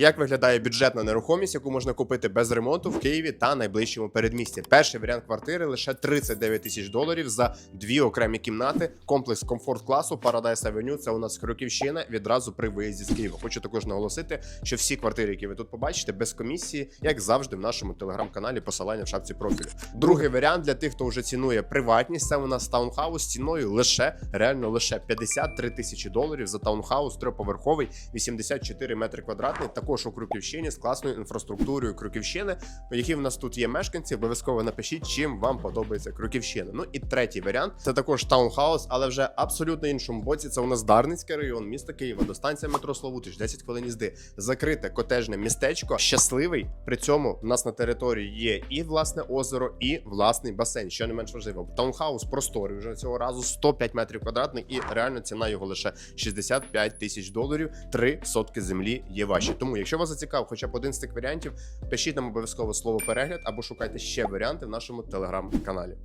Як виглядає бюджетна нерухомість, яку можна купити без ремонту в Києві та найближчому передмісті? Перший варіант квартири лише 39 тисяч доларів за дві окремі кімнати. Комплекс комфорт класу Paradise Avenue. Це у нас Крюківщина відразу при виїзді з Києва. Хочу також наголосити, що всі квартири, які ви тут побачите, без комісії, як завжди, в нашому телеграм-каналі. Посилання в шапці профілю. Другий варіант для тих, хто вже цінує приватність. Це у нас таунхаус ціною лише реально лише 53 тисячі доларів за таунхаус трьохповерховий, 84 метри квадратний. Також у Крюківщині з класною інфраструктурою Крюківщини. Які в нас тут є мешканці, обов'язково напишіть, чим вам подобається Крюківщина. Ну і третій варіант це також таунхаус, але вже абсолютно іншому боці. Це у нас Дарницький район, міста Києва, до станція метро Славутич, 10 хвилин їзди. Закрите котежне містечко, щасливий. При цьому у нас на території є і власне озеро, і власний басейн. Що не менш важливо. Таунхаус просторий вже цього разу 105 метрів квадратних, і реально ціна його лише 65 тисяч доларів. Три сотки землі є ваші. Тому, якщо вас зацікав, хоча б один з цих варіантів, пишіть нам обов'язково слово перегляд або шукайте ще варіанти в нашому телеграм-каналі.